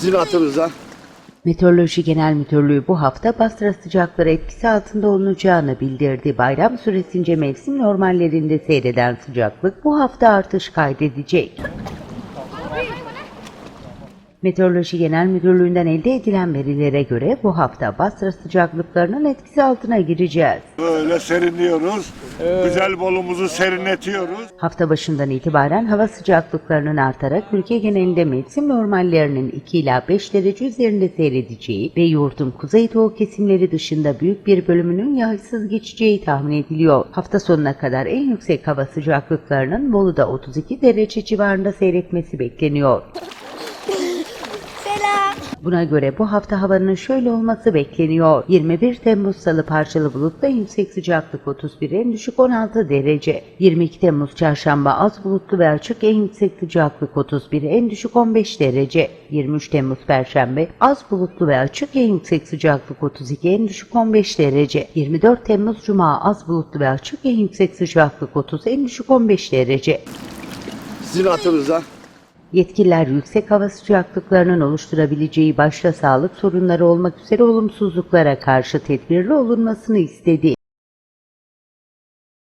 Sizin hatırınıza. Meteoroloji Genel Müdürlüğü bu hafta Basra sıcakları etkisi altında olunacağını bildirdi. Bayram süresince mevsim normallerinde seyreden sıcaklık bu hafta artış kaydedecek. Meteoroloji Genel Müdürlüğü'nden elde edilen verilere göre bu hafta Basra sıcaklıklarının etkisi altına gireceğiz. Böyle serinliyoruz. Güzel bolumuzu serinletiyoruz. Hafta başından itibaren hava sıcaklıklarının artarak ülke genelinde mevsim normallerinin 2 ila 5 derece üzerinde seyredeceği ve yurdun kuzeydoğu kesimleri dışında büyük bir bölümünün yağışsız geçeceği tahmin ediliyor. Hafta sonuna kadar en yüksek hava sıcaklıklarının Bolu'da 32 derece civarında seyretmesi bekleniyor. Buna göre bu hafta havanın şöyle olması bekleniyor. 21 Temmuz Salı parçalı bulutlu en yüksek sıcaklık 31, en düşük 16 derece. 22 Temmuz Çarşamba az bulutlu ve açık en yüksek sıcaklık 31, en düşük 15 derece. 23 Temmuz Perşembe az bulutlu ve açık en yüksek sıcaklık 32, en düşük 15 derece. 24 Temmuz Cuma az bulutlu ve açık en yüksek sıcaklık 30, en düşük 15 derece. Sizin hatırınıza. Yetkililer yüksek hava sıcaklıklarının oluşturabileceği başta sağlık sorunları olmak üzere olumsuzluklara karşı tedbirli olunmasını istedi.